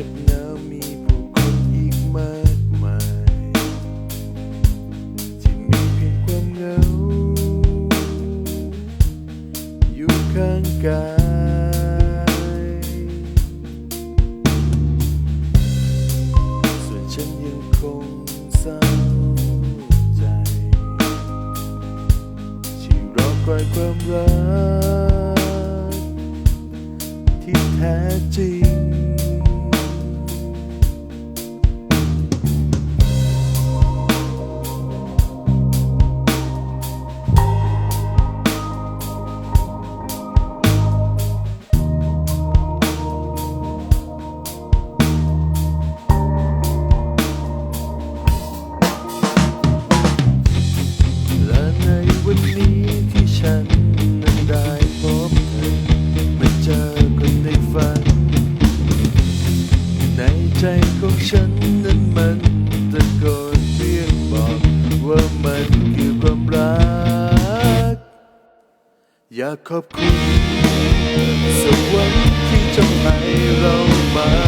น็บหนาวมีผู้คนอีกมากมาย ที่มีเพียงความเหงา อยู่ข้างกายส่วนฉันยังคงเศร้าใจ ที่รอคอยความรัก ที่แท้จริงากขอบคุณ สวรรค์ที่ทำให้เรามา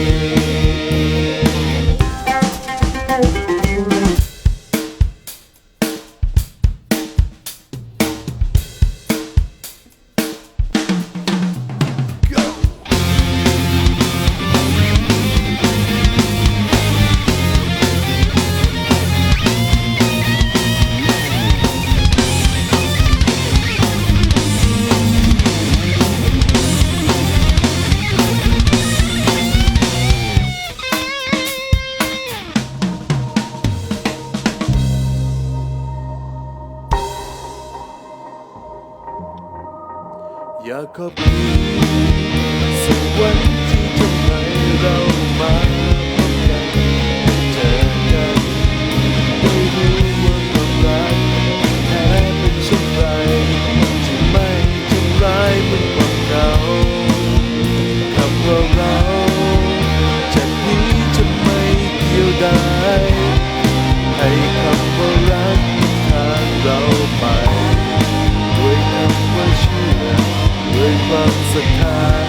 Yeah. อยากขอบคุณสวรรค์ที่ทำให้เรา the time.